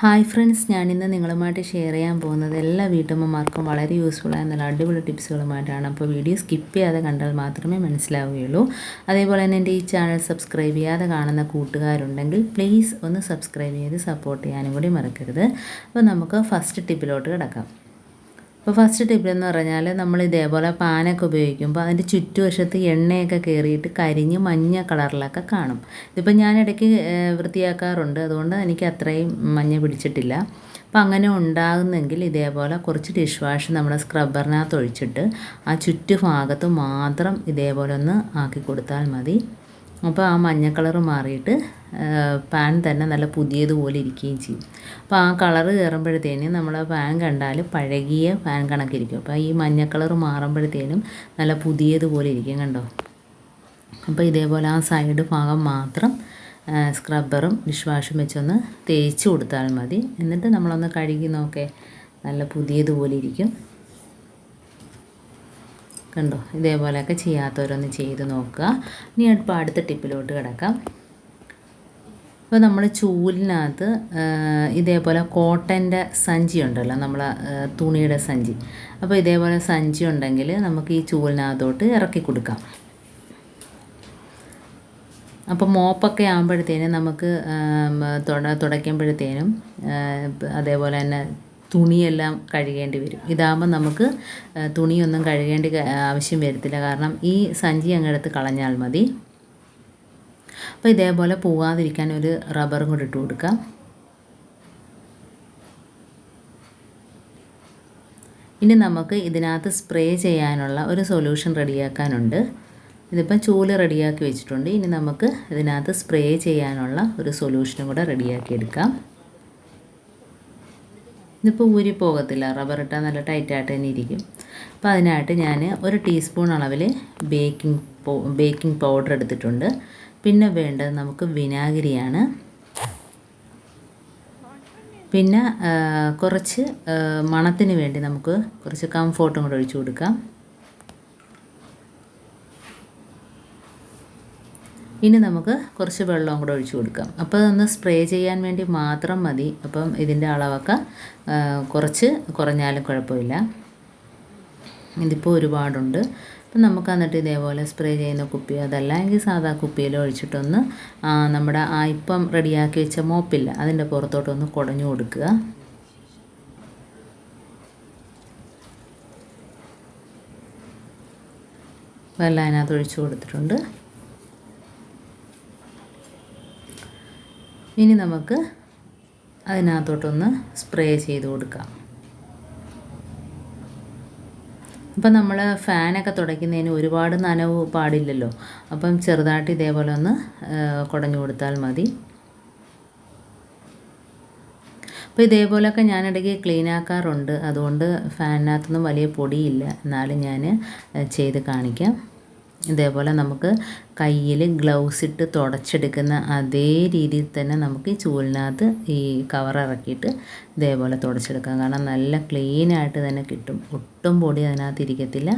Hi friends ഞാനിന്ന് നിങ്ങളുമായിട്ട് share ചെയ്യാൻ പോകുന്നത് എല്ലാ വീട്ടമ്മമാർക്കും വളരെ യൂസ്ഫുള്ളായ നല്ല അടിപൊളി ടിപ്സുകളുമായിട്ടാണ്. അപ്പോൾ വീഡിയോ സ്കിപ്പ് ചെയ്യാതെ കണ്ടാൽ മാത്രമേ മനസ്സിലാവുകയുള്ളൂ. അതേപോലെ തന്നെ എന്റെ ഈ ചാനൽ സബ്സ്ക്രൈബ് ചെയ്യാതെ കാണുന്ന കൂട്ടുകാരുണ്ടെങ്കിൽ പ്ലീസ് ഒന്ന് സബ്സ്ക്രൈബ് ചെയ്ത് സപ്പോർട്ട് ചെയ്യാനും കൂടി മറക്കരുത്. അപ്പോൾ നമുക്ക് ഫസ്റ്റ് ടിപ്പിലോട്ട് കിടക്കാം. അപ്പോൾ ഫസ്റ്റ് ടിപ്പ് എന്ന് പറഞ്ഞാൽ നമ്മൾ ഇതേപോലെ പാനൊക്കെ ഉപയോഗിക്കുമ്പോൾ അതിന്റെ ചുറ്റുവശത്ത് എണ്ണയൊക്കെ കയറിയിട്ട് കരിഞ്ഞ് മഞ്ഞ കളറിലൊക്കെ കാണും. ഇതിപ്പോൾ ഞാൻ ഇടയ്ക്ക് വൃത്തിയാക്കാറുണ്ട്. അതുകൊണ്ട് എനിക്ക് അത്രയും മഞ്ഞ പിടിച്ചിട്ടില്ല. അപ്പോൾ അങ്ങനെ ഉണ്ടാകുന്നെങ്കിൽ ഇതേപോലെ കുറച്ച് ഡിഷ് വാഷ് നമ്മുടെ സ്ക്രബ്ബറിനകത്ത് ഒഴിച്ചിട്ട് ആ ചുറ്റുഭാഗത്ത് മാത്രം ഇതേപോലെ ഒന്ന് ആക്കി കൊടുത്താൽ മതി. അപ്പോൾ ആ മഞ്ഞ കളർ മാറിയിട്ട് പാൻ തന്നെ നല്ല പുതിയതുപോലെ ഇരിക്കുകയും ചെയ്യും. അപ്പോൾ ആ കളർ കയറുമ്പോഴത്തേനും നമ്മൾ പാൻ കണ്ടാൽ പഴകിയ പാൻ കണക്കിരിക്കും. അപ്പോൾ ഈ മഞ്ഞ കളർ മാറുമ്പോഴത്തേനും നല്ല പുതിയതുപോലെ ഇരിക്കും കണ്ടോ? അപ്പോൾ ഇതേപോലെ ആ സൈഡ് ഭാഗം മാത്രം സ്ക്രബ്ബറും ഡിഷ് വാഷും വെച്ചൊന്ന് തേച്ച് കൊടുത്താൽ മതി. എന്നിട്ട് നമ്മളൊന്ന് കഴുകി നോക്കേ. നല്ല പുതിയതുപോലെ ഇരിക്കും. കണ്ടോ? ഇതേപോലെയൊക്കെ ചെയ്യാത്തവരൊന്ന് ചെയ്ത് നോക്കുക. ഇനി ഇപ്പോൾ അടുത്ത ടിപ്പിലോട്ട് കിടക്കാം. ഇപ്പോൾ നമ്മൾ ചൂലിനകത്ത് ഇതേപോലെ കോട്ടന്റെ സഞ്ചി ഉണ്ടല്ലോ നമ്മൾ തുണിയുടെ സഞ്ചി. അപ്പോൾ ഇതേപോലെ സഞ്ചി ഉണ്ടെങ്കിൽ നമുക്ക് ഈ ചൂലിനകത്തോട്ട് ഇറക്കി കൊടുക്കാം. അപ്പോൾ മോപ്പൊക്കെ ആകുമ്പോഴത്തേനും നമുക്ക് തുട തുടയ്ക്കുമ്പോഴത്തേനും അതേപോലെ തന്നെ തുണിയെല്ലാം കഴുകേണ്ടി വരും. ഇതാകുമ്പോൾ നമുക്ക് തുണിയൊന്നും കഴുകേണ്ടി ആവശ്യം വരത്തില്ല. കാരണം ഈ സഞ്ചി അങ്ങെടുത്ത് കളഞ്ഞാൽ മതി. അപ്പോൾ ഇതേപോലെ പോകാതിരിക്കാൻ ഒരു റബ്ബറും കൂടി ഇട്ട് കൊടുക്കാം. ഇനി നമുക്ക് ഇതിനകത്ത് സ്പ്രേ ചെയ്യാനുള്ള ഒരു സൊല്യൂഷൻ റെഡിയാക്കാനുണ്ട്. ഇതിപ്പം ചൂൽ റെഡിയാക്കി വെച്ചിട്ടുണ്ട്. ഇനി നമുക്ക് ഇതിനകത്ത് സ്പ്രേ ചെയ്യാനുള്ള ഒരു സൊല്യൂഷനും കൂടെ റെഡിയാക്കി എടുക്കാം. ഇതിപ്പോൾ ഊരി പോകത്തില്ല. റബ്ബർ ഇട്ടാൽ നല്ല ടൈറ്റായിട്ട് തന്നെ ഇരിക്കും. അപ്പോൾ അതിനായിട്ട് ഞാൻ ഒരു ടീസ്പൂൺ അളവിൽ ബേക്കിംഗ് ബേക്കിംഗ് പൗഡർ എടുത്തിട്ടുണ്ട്. പിന്നെ വേണ്ടത് നമുക്ക് വിനാഗിരിയാണ്. പിന്നെ കുറച്ച് മണത്തിന് വേണ്ടി നമുക്ക് കുറച്ച് കംഫോർട്ടും കൂടെ ഒഴിച്ചു കൊടുക്കാം. ഇനി നമുക്ക് കുറച്ച് വെള്ളവും കൂടെ ഒഴിച്ചു കൊടുക്കാം. അപ്പോൾ അതൊന്ന് സ്പ്രേ ചെയ്യാൻ വേണ്ടി മാത്രം മതി. അപ്പം ഇതിന്റെ അളവൊക്കെ കുറച്ച് കുറഞ്ഞാലും കുഴപ്പമില്ല. ഇതിപ്പോൾ ഒരുപാടുണ്ട്. അപ്പം നമുക്ക് എന്നിട്ട് ഇതേപോലെ സ്പ്രേ ചെയ്യുന്ന കുപ്പി അതല്ല എങ്കിൽ സാധാ കുപ്പിയിൽ ഒഴിച്ചിട്ടൊന്ന് നമ്മുടെ ആ ഇപ്പം റെഡിയാക്കി വെച്ച മോപ്പില്ല അതിന്റെ പുറത്തോട്ടൊന്ന് കുടഞ്ഞു കൊടുക്കുക. വെള്ളം അതിനകത്ത് ഒഴിച്ചു കൊടുത്തിട്ടുണ്ട്. ഇനി നമുക്ക് അതിനകത്തോട്ടൊന്ന് സ്പ്രേ ചെയ്ത് കൊടുക്കാം. അപ്പം നമ്മൾ ഫാനൊക്കെ തുടയ്ക്കുന്നതിന് ഒരുപാട് നനവ് പാടില്ലല്ലോ. അപ്പം ചെറുതായിട്ട് ഇതേപോലെ ഒന്ന് കുടഞ്ഞു കൊടുത്താൽ മതി. അപ്പോൾ ഇതേപോലെയൊക്കെ ഞാനിടയ്ക്ക് ക്ലീൻ ആക്കാറുണ്ട്. അതുകൊണ്ട് ഫാനിനകത്തൊന്നും വലിയ പൊടിയില്ല. എന്നാലും ഞാൻ ചെയ്ത് കാണിക്കാം. ഇതേപോലെ നമുക്ക് കയ്യിൽ ഗ്ലൗസ് ഇട്ട് തുടച്ചെടുക്കുന്ന അതേ രീതിയിൽ തന്നെ നമുക്ക് ഈ ചൂലിനകത്ത് ഈ കവർ ഇറക്കിയിട്ട് ഇതേപോലെ തുടച്ചെടുക്കാം. കാരണം നല്ല ക്ലീനായിട്ട് തന്നെ കിട്ടും. ഒട്ടും പൊടി അതിനകത്ത് ഇരിക്കത്തില്ല.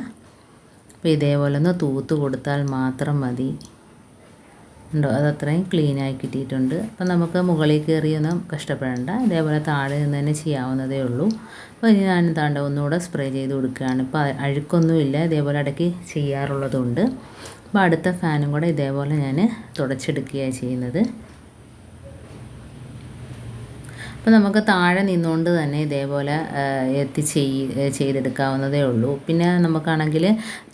അപ്പോൾ ഇതേപോലെ ഒന്ന് തൂത്ത് കൊടുത്താൽ മാത്രം മതി. ഉണ്ടോ? അതത്രയും ക്ലീനായി കിട്ടിയിട്ടുണ്ട്. അപ്പം നമുക്ക് മുകളിൽ കയറിയൊന്നും കഷ്ടപ്പെടേണ്ട. ഇതേപോലെ താഴെ നിന്ന് തന്നെ ചെയ്യാവുന്നതേ ഉള്ളൂ. അപ്പോൾ ഇനി ഞാൻ താണ്ട ഒന്നുകൂടെ സ്പ്രേ ചെയ്ത് കൊടുക്കുകയാണ്. ഇപ്പോൾ അഴുക്കൊന്നുമില്ല. ഇതേപോലെ ഇടയ്ക്ക് ചെയ്യാറുള്ളതുകൊണ്ട് അപ്പോൾ അടുത്ത ഫാനും കൂടെ ഇതേപോലെ ഞാൻ തുടച്ചെടുക്കുകയാണ് ചെയ്യുന്നത്. അപ്പോൾ നമുക്ക് താഴെ നിന്നുകൊണ്ട് തന്നെ ഇതേപോലെ എത്തി ചെയ് ചെയ്തെടുക്കാവുന്നതേ ഉള്ളൂ. പിന്നെ നമുക്കാണെങ്കിൽ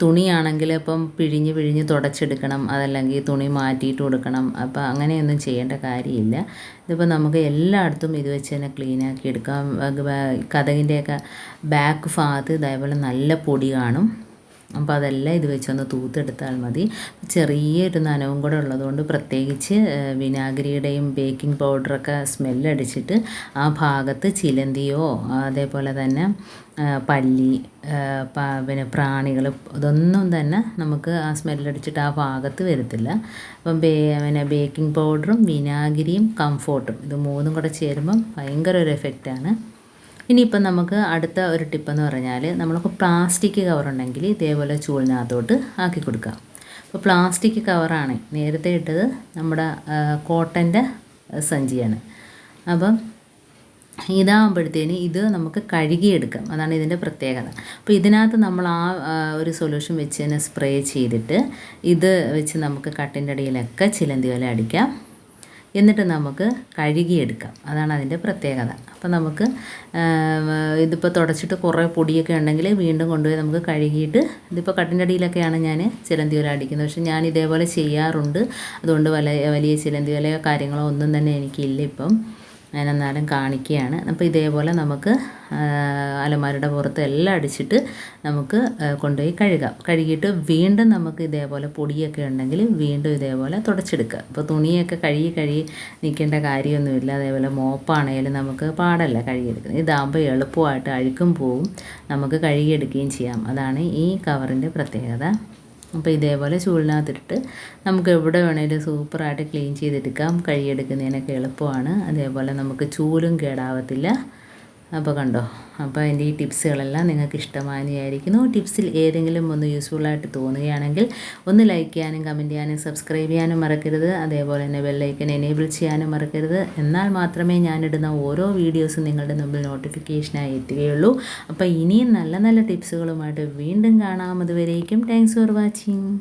തുണിയാണെങ്കിൽ ഇപ്പം പിഴിഞ്ഞ് പിഴിഞ്ഞ് തുടച്ചെടുക്കണം അതല്ലെങ്കിൽ തുണി മാറ്റിയിട്ട് കൊടുക്കണം. അപ്പോൾ അങ്ങനെയൊന്നും ചെയ്യേണ്ട കാര്യമില്ല. ഇതിപ്പോൾ നമുക്ക് എല്ലായിടത്തും ഇത് വെച്ച് തന്നെ ക്ലീനാക്കി എടുക്കാം. കഥകിന്റെയൊക്കെ ബാക്ക് ഭാഗത്ത് ഇതേപോലെ നല്ല പൊടി കാണും. അപ്പോൾ അതെല്ലാം ഇത് വെച്ചൊന്ന് തൂത്തെടുത്താൽ മതി. ചെറിയൊരു നനവും കൂടെ ഉള്ളതുകൊണ്ട് പ്രത്യേകിച്ച് വിനാഗിരിയുടെയും ബേക്കിംഗ് പൗഡറൊക്കെ സ്മെല്ലടിച്ചിട്ട് ആ ഭാഗത്ത് ചിലന്തിയോ അതേപോലെ തന്നെ പല്ലി പിന്നെ പ്രാണികൾ ഇതൊന്നും തന്നെ നമുക്ക് ആ സ്മെല്ലടിച്ചിട്ട് ആ ഭാഗത്ത് വരത്തില്ല. അപ്പം ബേ പിന്നെ ബേക്കിംഗ് പൗഡറും വിനാഗിരിയും കംഫോർട്ടും ഇത് മൂന്നും കൂടെ ചേരുമ്പം ഭയങ്കര ഒരു എഫക്റ്റാണ്. ഇനിയിപ്പം നമുക്ക് അടുത്ത ഒരു ടിപ്പെന്ന് പറഞ്ഞാൽ നമ്മൾക്ക് പ്ലാസ്റ്റിക് കവറുണ്ടെങ്കിൽ ഇതേപോലെ ചൂളിനകത്തോട്ട് ആക്കി കൊടുക്കാം. അപ്പോൾ പ്ലാസ്റ്റിക് കവറാണ് നേരത്തെ ഇട്ടത് നമ്മുടെ കോട്ടന്റെ സഞ്ചിയാണ്. അപ്പം ഇതാകുമ്പോഴത്തേന് ഇത് നമുക്ക് കഴുകിയെടുക്കാം. അതാണ് ഇതിന്റെ പ്രത്യേകത. അപ്പോൾ ഇതിനകത്ത് നമ്മൾ ആ ഒരു സൊല്യൂഷൻ വെച്ച് തന്നെ സ്പ്രേ ചെയ്തിട്ട് ഇത് വെച്ച് നമുക്ക് കട്ടിന്റെ അടിയിലൊക്കെ ചിലന്തി വല അടിക്കാം. എന്നിട്ട് നമുക്ക് കഴുകിയെടുക്കാം. അതാണ് അതിന്റെ പ്രത്യേകത. അപ്പോൾ നമുക്ക് ഇതിപ്പോൾ തുടച്ചിട്ട് കുറേ പൊടിയൊക്കെ ഉണ്ടെങ്കിൽ വീണ്ടും കൊണ്ടുപോയി നമുക്ക് കഴുകിയിട്ട് ഇതിപ്പോൾ കട്ടിന്റെ അടിയിലൊക്കെയാണ് ഞാൻ ചിലന്തി വല അടിക്കുന്നത്. പക്ഷേ ഞാൻ ഇതേപോലെ ചെയ്യാറുണ്ട്. അതുകൊണ്ട് വല വലിയ ചിലന്തി വലയോ കാര്യങ്ങളോ ഒന്നും തന്നെ എനിക്കില്ല ഇപ്പം. ഞാൻ എന്നാലും കാണിക്കുകയാണ് അപ്പോൾ ഇതേപോലെ നമുക്ക് അലമാരയുടെ പുറത്ത് എല്ലാം അടിച്ചിട്ട് നമുക്ക് കൊണ്ടുപോയി കഴുകാം. കഴുകിയിട്ട് വീണ്ടും നമുക്ക് ഇതേപോലെ പൊടിയൊക്കെ ഉണ്ടെങ്കിൽ വീണ്ടും ഇതേപോലെ തുടച്ചെടുക്കുക. അപ്പോൾ തുണിയൊക്കെ കഴുകി കഴുകി നിൽക്കേണ്ട കാര്യമൊന്നുമില്ല. അതേപോലെ മോപ്പാണേലും നമുക്ക് പാടല്ല കഴുകിയെടുക്കുന്നത്. ഇതാകുമ്പോൾ എളുപ്പമായിട്ട് അഴുക്കും പോവും. നമുക്ക് കഴുകിയെടുക്കുകയും ചെയ്യാം. അതാണ് ഈ കവറിന്റെ പ്രത്യേകത. അപ്പോൾ ഇതേപോലെ ചൂടിനകത്തിട്ട് നമുക്ക് എവിടെ വേണേലും സൂപ്പറായിട്ട് ക്ലീൻ ചെയ്തെടുക്കാം കഴുകിയെടുക്കുന്നതിനൊക്കെ എളുപ്പമാണ്. അതേപോലെ നമുക്ക് ചൂലും കേടാവത്തില്ല. അപ്പോൾ കണ്ടോ അപ്പോൾ എന്റെ ഈ ടിപ്സുകളെല്ലാം നിങ്ങൾക്ക് ഇഷ്ടമാനിയായിരിക്കുന്നു ടിപ്സിൽ ഏതെങ്കിലും ഒന്ന് യൂസ്ഫുൾ ആയിട്ട് തോന്നുകയാണെങ്കിൽ ഒന്ന് ലൈക്ക് ചെയ്യാനും കമന്റ് ചെയ്യാനും സബ്സ്ക്രൈബ് ചെയ്യാനും മറക്കരുത്. അതേപോലെ തന്നെ ബെല്ലൈക്കൻ എനേബിൾ ചെയ്യാനും മറക്കരുത്. എന്നാൽ മാത്രമേ ഞാനിടുന്ന ഓരോ വീഡിയോസും നിങ്ങളുടെ മുമ്പിൽ നോട്ടിഫിക്കേഷനായി എത്തുകയുള്ളൂ. അപ്പോൾ ഇനിയും നല്ല നല്ല ടിപ്സുകളുമായിട്ട് വീണ്ടും കാണാം. അതുവരേക്കും താങ്ക്സ് ഫോർ വാച്ചിങ്